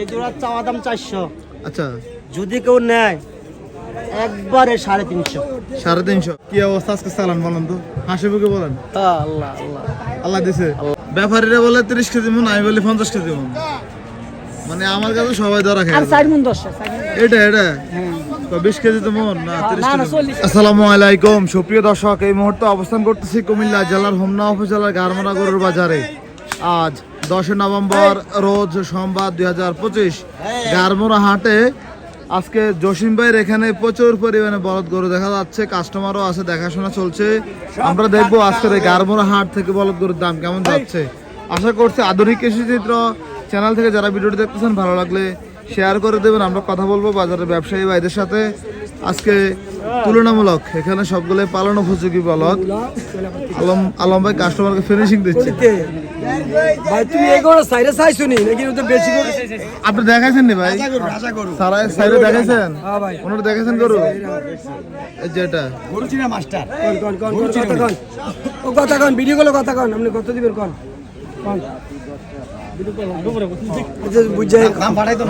এই জোড়ার চাওয়া দাম চারশো। আচ্ছা। যদি কেউ নেয় একবারে সাড়ে তিনশো। সাড়ে তিনশো। কি অবস্থা আজকে চালান বলেন তো? হাসি বুকে বলেন। আল্লাহ আল্লাহ। আল্লাহ দিছে। ব্যাপারীরা বলে তিরিশ কেজি মন আমি বলি পঞ্চাশ কেজি মন। মানে আমার কাছে সবাই ধরা খেয়ে। মন এটা এটা? বিশ কেজি তো মন না তিরিশ আসসালামু আলাইকুম। সুপ্রিয় দর্শক এই মুহূর্তে অবস্থান করতেছি কুমিল্লা জেলার হোমনা উপজেলার গারমোনা গরুর বাজারে। আজ দশই নভেম্বর রোজ সোমবার দুই হাজার পঁচিশ গারমোনা হাটে আজকে জসিম ভাইয়ের এখানে প্রচুর পরিমাণে বলদ গরু দেখা যাচ্ছে কাস্টমারও আছে দেখাশোনা চলছে। আমরা দেখব আজকের এই গারমোরা হাট থেকে বলদ গরুর দাম কেমন যাচ্ছে। আশা করছি আধুনিক কৃষিচিত্র চ্যানেল থেকে যারা ভিডিওটি দেখতেছেন ভালো লাগলে শেয়ার করে দেবেন আমরা কথা বলব বাজারের ব্যবসায়ী ভাইদের সাথে। আজকে তুলনামূলক এখানে সবগুলো পালন উপযোগী বলক আলম আলম ভাই কাস্টমারকে ফিনিশিং দিচ্ছে। ভাই তুমি এগুলো সাইডে চাইছো নি? নাকি তো বেশি করে? আপনি দেখাইছেন নি ভাই? সারা সাইডে দেখাইছেন? হ্যাঁ ভাই। ওনারা দেখাইছেন গরু? এই যে এটা। কোন কোন কোন কোন কথা কোন। ও কথা কোন ভিডিও গুলো কথা কোন। আপনি কত দিবেন কোন। কোন।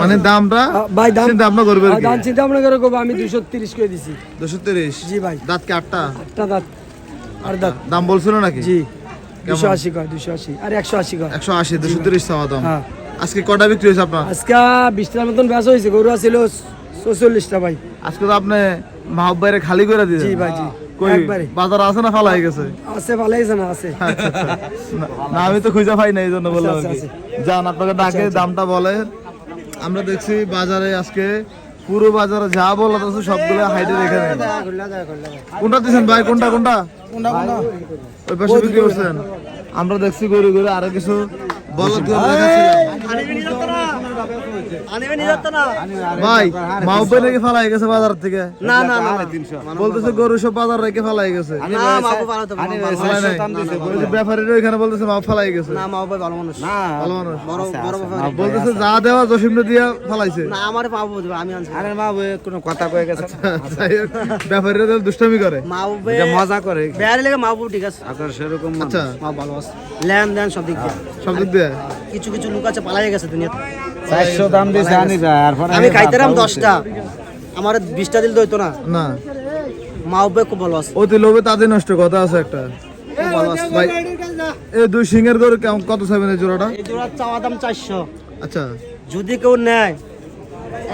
মানে দামটা? ভাই দাম চিন্তা ভাবনা করবেন দাম চিন্তা ভাবনা করে করব আমি দুশো তিরিশ করে দিছি। দুশো তিরিশ? জি ভাই। দাঁত কি আটটা? আটটা দাঁত। আর দাঁত। দাম বলছিল নাকি? জি। দুশো আশি কয় দুশো আশি। আর একশো আশি কয়। একশো আশি দুশো তিরিশ চাওয়া দাম। হ্যাঁ। আজকে কটা বিক্রি হয়েছে আপনার? আজকে বিশটার মতন ব্যাস হয়েছে গরু ছিল চৌচল্লিশটা ভাই। আজকে তো আপনি মাহবাইরে খালি করে দিয়েছেন জি ভাই জি। কই? বাজার আছে না ফালা গেছে? আছে ভালো না আছে। আচ্ছা, আচ্ছা। না, আমি তো খুঁজে পাই না এই জন্য বললাম আর আচ্ছা, যান আপনাকে ডাকে দামটা বলে আমরা দেখছি বাজারে আজকে পুরো বাজারে যা বলা আছে সবগুলো হাইটে রেখে কোনটা দিচ্ছেন ভাই? কোনটা কোনটা? ওই পাশে বিক্রি করছেন। আমরা দেখছি গরু গরু আরও কিছু বলদ গরু ভাই মাহবাই নাকি ফালাই গেছে বাজার থেকে? না না না বলতেছে গরু সব বাজার রেখে ফালাই গেছে। মাহবুব ব্যাপারীরা ওইখানে বলতেছে ফালাই গেছে। না মাহবুব ভালো মানুষ। ভালো মানুষ। বড় বড় ব্যাপার। আর বলতেছে যা দেওয়া জসিমটা দিয়া ফালাইছে। না আমার মাহবুব আমি আরে মা কোনো কথা কয়ে গেছে ব্যাপারীরা তো দুষ্টামি করে। মাহবুব মজা করে। বেয়ারে লেগে মাহবুব ঠিক আছে। আপনার সেরকম আচ্ছা। ভালো আছে। সব দিক দিয়ে। সব দিক দিয়ে? কিছু কিছু লোক আছে পালাই গেছে দুনিয়াতে। চারশো দাম দিয়েছে আনি ভাই আর আমি খাইতাম দশটা। আমার বিশটা দিল দইতো না। না। মাহবুব খুব ভালো আছে। অতি লোভে তাদের নষ্ট কথা আছে একটা। খুব ভালো আছে। ভাই এই দুই সিংহের গরু কেমন কত চাইবেন এই জোড়াটা? এই জোড়ার চাওয়া দাম চারশো। আচ্ছা। যদি কেউ নেয়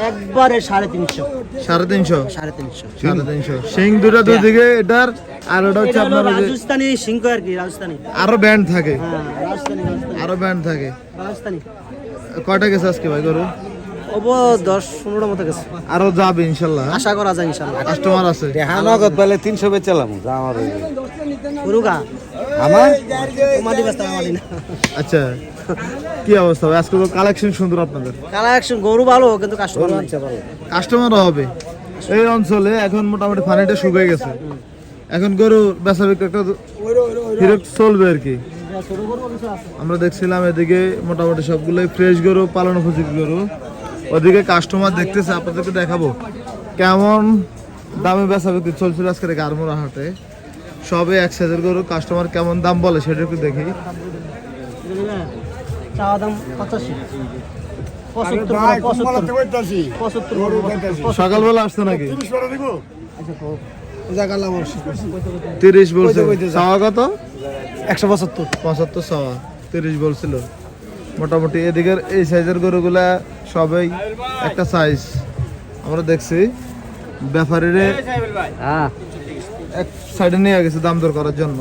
একবারে সাড়ে তিনশো। সাড়ে তিনশো? সাড়ে তিনশো। সাড়ে তিনশো। সিং দুটা দুই দিকে এটার আর ওটা হচ্ছে আপনার রাজস্থানি সিংহ আর কি রাজস্থানি। আরও ব্যান্ড থাকে। হ্যাঁ রাজস্থানি রাজস্থানি। আরও ব্যান্ড থাকে। রাজস্থানি। কয়টা গেছে আজকে ভাই গরু? ওবো দশ পনেরো মতো গেছে। আরও যাবে ইনশাল্লাহ। আশা করা যায় ইনশাল্লাহ। কাস্টমার আছে। নগদ পেলে তিনশো বেচালাম আমার ওই যে। পুরুগা? আমার? তোমাদের ব্যস্ত আচ্ছা। কি অবস্থা আজকে কালেকশন সুন্দর আপনাদের। কালা একশন গরু ভালো কিন্তু কাস্টমার নাই। কাস্টমারও হবে। এই অঞ্চলে এখন মোটামুটি পানিটা শুকিয়ে গেছে। এখন গরু বেচা বিক্রি একটা হিরক চলবে আর কি। আমরা দেখছিলাম এদিকে মোটামুটি সবগুলোই ফ্রেশ গরু পালন উপযোগী গরু। ওদিকে কাস্টমার দেখতেছে আপনাদেরকে দেখাবো। কেমন দামে বেচা বিক্রি চলছিল আজকের গারমোড়া হাটে। সবে এক সাইজের গরু কাস্টমার কেমন দাম বলে সেটা একটু দেখি। চাওয়া দাম পঁচাশি। সকালবেলা আসতো নাকি? তিরিশ বলছে। চাওয়া কত? একশো পঁচাত্তর। পঁচাত্তর চাওয়া। তিরিশ বলছিল। মোটামুটি এদিকের এই সাইজের গরুগুলা সবাই একটা সাইজ আমরা দেখছি ব্যাপারীরে হ্যাঁ। এক সাইডে নিয়ে গেছে দাম দর করার জন্য।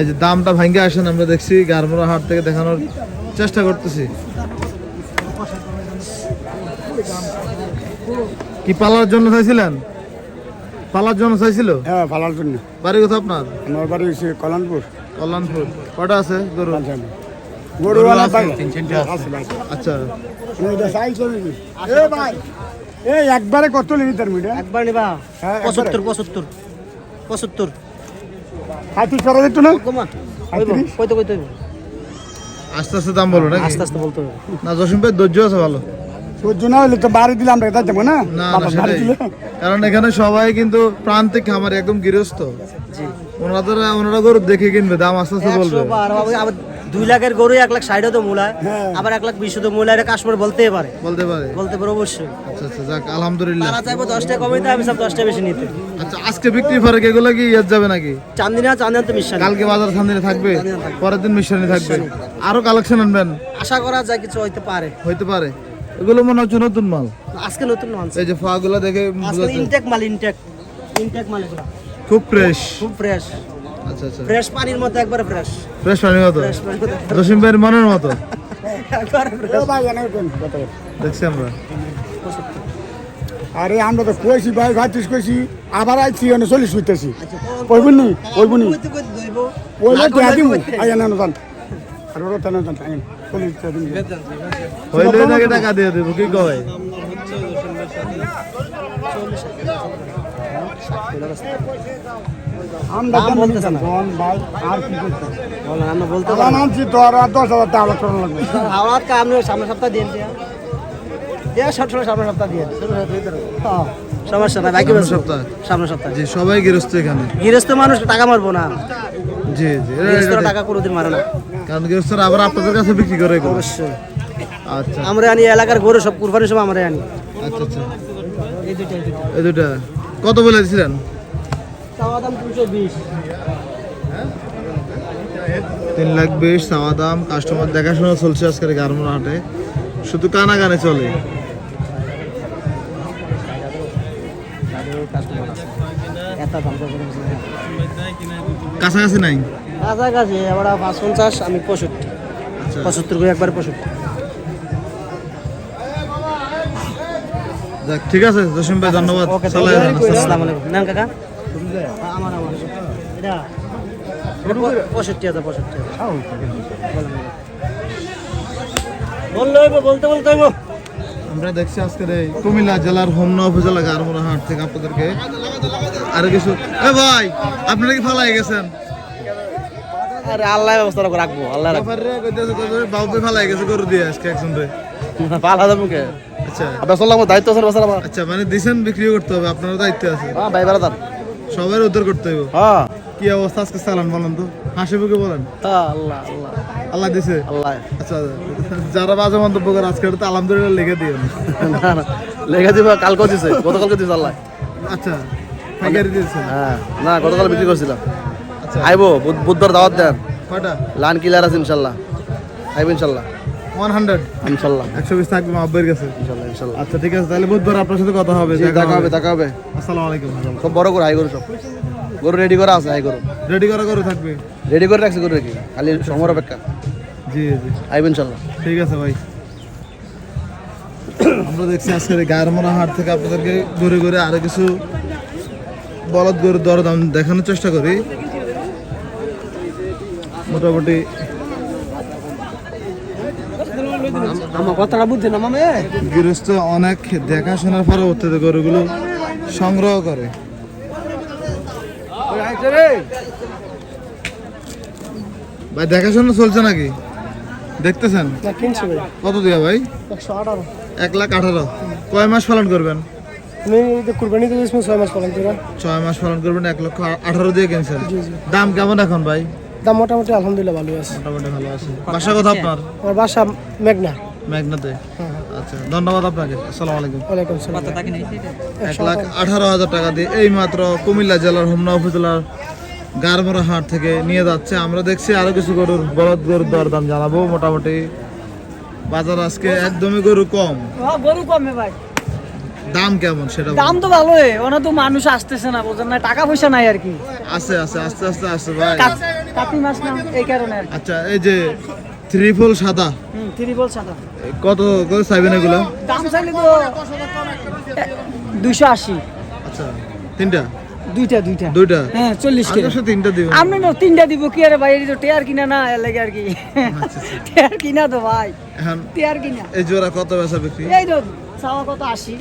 এই যে দামটা ভাঙ্গে আসেন আমরা দেখছি গারমোড়া হাট থেকে দেখানোর চেষ্টা করতেছি। কি পালার জন্য চাইছিলেন? পালার জন্য চাইছিল? হ্যাঁ ভালোর জন্য। বাড়ি কোথা আপনার? আমার বাড়ি হচ্ছে কল্যাণপুর। কল্যাণপুর। কটা আছে গরু? গরু আচ্ছা। এই একবারে কত লিটার মিটার? একবার নিবা। হ্যাঁ, একবারে। পঁচাত্তর পঁচাত্তর পঁচাত্তর। হাতির করা যেত না? কমা কইতে কইতে আস্তে আস্তে দাম বলো না আস্তে আস্তে বলতে হবে না জসিম ভাই ধৈর্য আছে ভালো। ধৈর্য না হলে তো বাড়ি দিলাম আমরা যাব না? দিলে। কারণ এখানে সবাই কিন্তু প্রান্তিক খামার একদম গৃহস্থ। ওনারা গরু দেখে কিনবে দাম আস্তে আস্তে বলবে। আবার দুই লাখের গরু এক লাখ ষাটও তো মূলায়। আবার এক লাখ বিশও তো মূলায় এটা কাশ্মীর বলতেই পারে। বলতে পারে। বলতে পারে অবশ্যই। আচ্ছা আচ্ছা যাক আলহামদুলিল্লাহ। তারা চাইব দশটা কমাইতে আমি সব দশটা বেশি নিতে। আচ্ছা আজকে বিক্রি ফারেক এগুলো কি ইয়াদ যাবে নাকি? চান্দিনা চান্দিনা তো মিশান। কালকে বাজার সামনে থাকবে পরের দিন মিশনে থাকবে। আরও কালেকশন আনবেন? আশা করা যায় কিছু হইতে পারে। হইতে পারে। এগুলো মনে হচ্ছে নতুন মাল। আজকে নতুন মাল। এই যে ফাগুলো দেখে ইনটেক মাল ইনটেক ইনটেক মাল এগুলো। খুব ফ্রেশ খুব ফ্রেশ আচ্ছা আচ্ছা। ফ্রেশ পানির মতো একবারে ফ্রেশ ফ্রেশ পানির মতো? মতো। রসিম ভাইয়ের মনের। দেখছি আমরা। আরে আমরা তো কইছি ভাই ভাতিস কইছি আবার আইছি এনে চল্লিশ হইতেছি ওইবুন নি ওইবুন নি টিয়া দিমু। কইতে। আই এনে আর ওরা তেনে জান আইন। চল্লিশ টিয়া দিমু। হইলে নাকি টাকা দিয়ে দেবো কি কয়? আমরা দাম বলতেছে না। ভাই আর কি করতে বলেন, আমরা বলতে আর দশ হাজার টাকা আলোচনা লাগবে। হাওড়াত কা আপনি সামনের সপ্তাহ দিয়ে দিয়া সময় সামনের সপ্তাহ দিয়ে হ্যাঁ, সমস্যা নাই বাকি সামনের সপ্তাহ? সামনের সপ্তাহ। জি সবাই গৃহস্থ এখানে? গৃহস্থ মানুষ টাকা মারবো না। জি জি টাকা কোনোদিন মারে না। কারণ গৃহস্থরা আবার আপনাদের কাছে বিক্রি করে। অবশ্যই। আচ্ছা। আমরা আনি এলাকার গরু সব কুরবানি সব আমরা আনি। আচ্ছা আচ্ছা। এই দুইটা এই দুইটা এই দুটা কত বলে দিছিলেন চাওয়া দাম তিন লাখ বিশ চাওয়া দাম কাস্টমার দেখাশোনা চলছে আজকের গারমোড়া হাটে। শুধু কানা গানে চলে। কাছাকাছি নাই? কাছাকাছি এবার পাঁচ পঞ্চাশ আমি পঁয়ষট্টি। আচ্ছা। পঁচাত্তর করে একবার পঁয়ষট্টি। যাক ঠিক আছে জসিম ভাই ধন্যবাদ। ওকে যান, আসসালামু আসসালামু আলাইকুম। নাম কাকা? আমার আমার এটা পঁয়ষট্টি হাজার পঁয়ষট্টি বললে হইব বলতে বলতে হইব। আমরা দেখছি আজকের এই কুমিল্লা জেলার হোমনা উপজেলা গারমোড়া হাট থেকে আপনাদেরকে আরও কিছু এ ভাই আপনারা কি ফালাই গেছেন? আরে আল্লাহ ব্যবস্থা রাখব আল্লাহ রাখব বাবু ফালাই গেছে গরু দিয়ে আজকে একজন রে। পালা যাব কে? আচ্ছা। আপনার চললাম দায়িত্ব আছে আমার আচ্ছা মানে দিছেন বিক্রি করতে হবে আপনারও দায়িত্ব আছে। হ্যাঁ ভাই সবাই উদ্ধার করতে হবে হ্যাঁ। কি অবস্থা আজকে চালান বলেন তো? হাসি মুখে বলেন। আল্লাহ আল্লাহ। আল্লাহ দিছে? আল্লাহ। আচ্ছা যারা বাজে মন্তব্য করে আজকে তো আলহামদুলিল্লাহ লিখে দিয়ে না না লেখা দিব কালকে দিছে গতকালকে দিছে আল্লাহ। আচ্ছা পাইকারি হ্যাঁ না গতকাল বিক্রি করছিলাম। আচ্ছা। আইবো বুধবার দাওয়াত দেন। কয়টা? লান কিলার আছে ইনশাল্লাহ। আইব ইনশাল্লাহ। One hundred? ইনশাল্লাহ। একশো বিশ থাকবে মাব্বের কাছে? ইনশাল্লাহ ইনশাল্লাহ। আচ্ছা ঠিক আছে তাহলে বুধবার আপনার সাথে কথা হবে দেখা হবে দেখা হবে। আসসালামু আলাইকুম সব বড় করে হাই গরু সব। গরু রেডি করা আছে হাই গরু। রেডি করা করে থাকবে? রেডি করে রাখছি গরু রেডি খালি সময়ের অপেক্ষা। জি জি। আইব ইনশাল্লাহ। ঠিক আছে ভাই। আমরা দেখছি আজকের গায়েরমোড়া হাট থেকে আপনাদেরকে ঘুরে ঘুরে আরও কিছু বলদ গরুর দরদাম দেখানোর চেষ্টা করি। মোটামুটি আমার কথাটা বুঝছে না মামে? গৃহস্থ অনেক দেখাশোনার পরবর্তীতে গরুগুলো সংগ্রহ করে। ভাই দেখাশোনা চলছে নাকি? দেখতেছেন? কত দিয়া ভাই? এক লাখ আঠারো। কয় মাস পালন করবেন? ছয় মাস পালন করবেন এক লক্ষ আঠারো দিয়ে কিনছেন। দাম কেমন এখন ভাই? দাম মোটামুটি আলহামদুলিল্লাহ ভালো আছে। মোটামুটি ভালো আছে। বাসা কথা আপনার? আমার বাসা মেঘনা। মেঘনাতে? আচ্ছা ধন্যবাদ আপনাকে। আসসালামু আলাইকুম। ওয়ালাইকুম সালাম। এক লাখ আঠারো হাজার টাকা দিয়ে এই মাত্র কুমিল্লা জেলার হোমনা উপজেলার গারমোড়া হাট থেকে নিয়ে যাচ্ছে। আমরা দেখছি আরও কিছু গরুর বলদ গরুর দরদাম জানাব। মোটামুটি বাজার আজকে একদমই গরু কম। গরু কমে ভাই। দাম কেমন সেটা দাম তো ভালোই। ওনা তো মানুষ আসতেছে না বোঝেন না টাকা পয়সা নাই আর কি। আছে আছে আস্তে আস্তে আছে ভাই। কাত- মাস না এই কারণে আচ্ছা এই যে ত্রিফল সাদা হুম ত্রিপল সাদা। কত করে চাইবেন এগুলো? দাম চাইলে তো দুইশো আশি। আচ্ছা তিনটা? দুইটা দুইটা। দুইটা? হ্যাঁ চল্লিশ আর কেজি। তিনটা দিবেন আপনি না তিনটা দিব কি আরে ভাই এই তো টেয়ার কিনা না লাগে আর কি। টেয়ার কিনা তো ভাই টেয়ার কিনা। এই জোড়া কত বেচা বিক্রি? এই তো চাওয়া কত? আশি।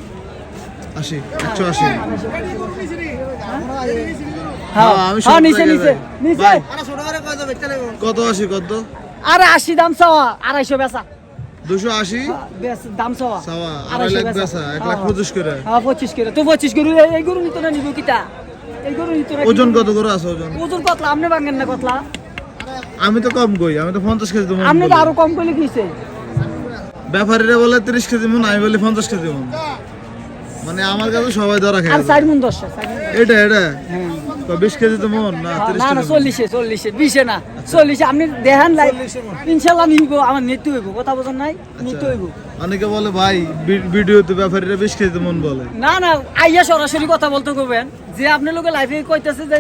আশি একশো আশি। হ্যাঁ আমি হ্যাঁ নিচে নিচে নিচে। কত আশি কত? আরে আশি দাম চাওয়া আড়াইশো বেচা। দুশো আশি? দাম চাওয়া আড়াই লাখ বেচা। এক লাখ হ্যাঁ। পঁচিশ করে। হ্যাঁ পঁচিশ করে। তো পঁচিশ করে এই- গরু নিতে না নিব কিতা এই গরু নিত ওজন কত করে আছে ওজন? ওজন কতলা? আপনি ভাঙেন না কতলা? আমি তো কম কই আমি তো পঞ্চাশ কেজি মন আপনি তো আরও কম করলে কিছে ব্যাপারীরা বলে তিরিশ কেজি মন আমি বলি পঞ্চাশ কেজি মন মানে আমার কাছে সবাই ধরা আর খেয়ে চার মন দশটা এটা এটা? হ্যাঁ। বিশ কেজি তো মন না না না চল্লিশে চল্লিশে বিশে না চল্লিশে আপনি দেখান লাই ইনশাল্লাহ নিব আমার নিতে হইব কথা বোঝেন নাই? নিতে হইব। অনেকে বলে ভাই ভিডিওতে ব্যাপারীরা বিশ কেজি মন বলে। না না আইয়া সরাসরি কথা বলতে কবেন যে আপনি লোকে লাইফে কইতেছে যে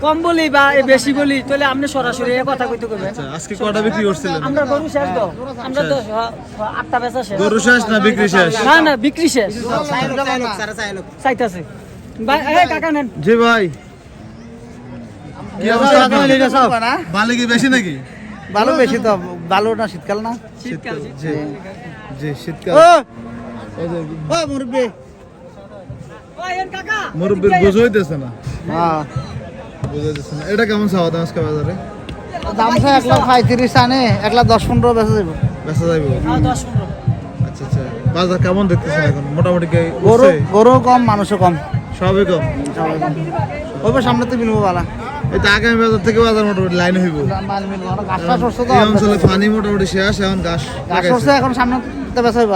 কম বলি বা এ বেশি বলি তাহলে আপনি সরাসরি এ কথা কইতে কবেন আচ্ছা, আজকে কটা বিক্রি করছিলেন? আমরা গরু শেষ তো। আমরা তো হ- হ- আটটা বেচা শেষ। গরু শেষ না বিক্রি শেষ? না না বিক্রি শেষ। চাইতাছে। ভাই কাকা নেন। জি ভাই। কি অবস্থা? আপনার? বালি কি বেশি নাকি? ভালো বেশি তো ভালো না শীতকাল না? শীতকাল জি জি শীতকাল। ও! মুরব্বী। ওই মুরব্বীর বুঝ হইতেছে না। হ্যাঁ। এটা কেমন চাওয়া দাম আজকে বাজারে? দাম তো এক লাখ পঁয়ত্রিশ আনে এক লাখ দশ পনেরো বেচা যাব বেচা যাইব? হ্যাঁ, আচ্ছা আচ্ছা। বাজার কেমন দেখতেছেন এখন? মোটামুটি গরু? গরু কম মানুষও কম। সবই কম? ওইবার সামনে তো মিলবো বালা আগামী বাজার থেকে বাজার মোটামুটি লাইন হইব। এই অঞ্চলে পানি মোটামুটি শেষ এখন ঘাস সামনে বেচা হইব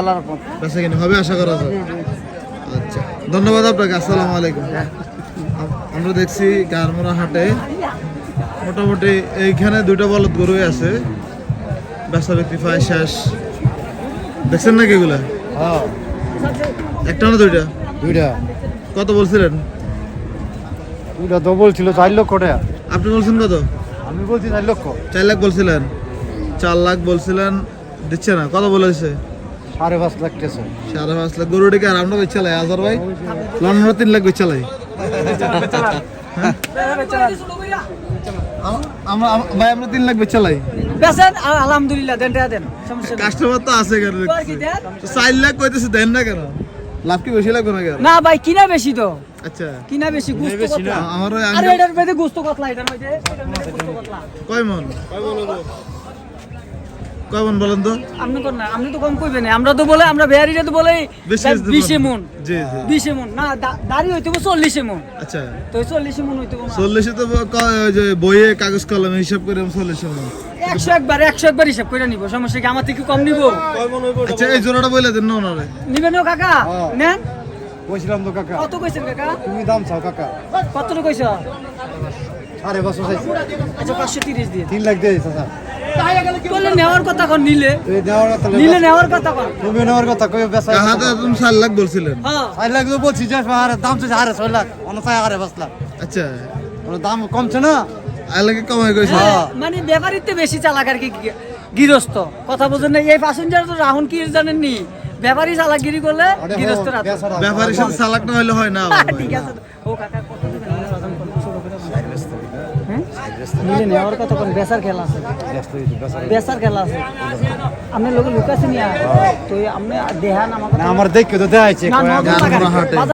বেচা কিনে হবে আশা করা যায়। আচ্ছা ধন্যবাদ আপনাকে আসসালামু আলাইকুম। আমরা দেখছি গারমোড়া হাটে মোটামুটি এইখানে দুইটা বলদ গরুই আছে। বেচা বিক্রি প্রায় শেষ। দেখছেন নাকি এগুলা? একটা না দুইটা? দুইটা। কত বলছিলেন? দুইটা তো বলছিল চার লক্ষ টাকা। আপনি বলছেন কত? আমি বলছি চার লক্ষ। চার লাখ বলছিলেন। চার লাখ বলছিলেন দিচ্ছে না। কত বলেছে? সাড়ে পাঁচ লাখ টাকা সাড়ে পাঁচ লাখ। গরুটিকে আর আমরা বেচে লাই? হাজার ভাই? লন্ডন তিন লাখ বেচে লাই। আমরা ভাই আমরা তিন লাখ বেচে লাই। বেচেন আর আলহামদুলিল্লাহ দেন টাকা দেন কাস্টমার তো আছে কেন কি চার লাখ কইতেছে দেন না কেন? লাভ কি বেশি লাগবে না কেন? না ভাই কিনা বেশি তো? আচ্ছা। কিনা বেশি গুস্ত কতলা? আমার আরে এটার মধ্যে গুস্ত কতলা এটার মধ্যে এটার মধ্যে কয় মন? কয় মন বলেন তো? আপনি কোন না আপনি তো কম কইবেন আমরা তো বলে আমরা তো। মন। জি জি। মন। না দাড়ি হইতে চল্লিশে মন। আচ্ছা। তো চল্লিশে মন হইতে না। চল্লিশে তো যে বইয়ে কাগজ কলমে হিসাব করে চল্লিশে মন। একশো একবার একশো একবার হিসাব করে নিব। সমস্যা কি? আমার থেকে কম নিব? আচ্ছা এই জোড়াটা বলে দেন না ওনারে। নিবেন কাকা? নেন। বলছিলাম তো কাকা। কত কইছেন কাকা? তুমি দাম চাও কাকা। কত কইছ? আরে পাঁচশো চাইছি। আচ্ছা পাঁচশো তিরিশ দিয়ে। তিন লাখ দিয়ে চাচা। বললে নেওয়ার কথা কন নিলে। তুই দেওয়ার কথা নিলে নেওয়ার কথা কন তুমি নেওয়ার কথা কই বেচা কাহাতে তুমি চার লাখ বলছিলেন। হ্যাঁ। চার লাখ তো বলছি যে আরে দাম লাখ। আরে পাঁচ লাখ। আচ্ছা। ওর দাম কমছে না? আলাকে কমাই কইছে। মানে ব্যাপারিতে বেশি চালাক আর কি গি- গৃহস্থ। কথা বোঝেন না এই প্যাসেঞ্জার তো রাহুল কি জানেননি? ব্যাপারী চালাকগিরি করলে গৃহস্থ রাত ব্যাপারীর সাথে চালাক না হইলে হয় না ঠিক আছে ও কাকা কত দিবেন হ্যাঁ বেসার খেলা আছে বেসার খেলা আছে আপনি লোক লুকাছেন নিয়ে তো আপনি দেহান আমার দেখে তো দেখাইছে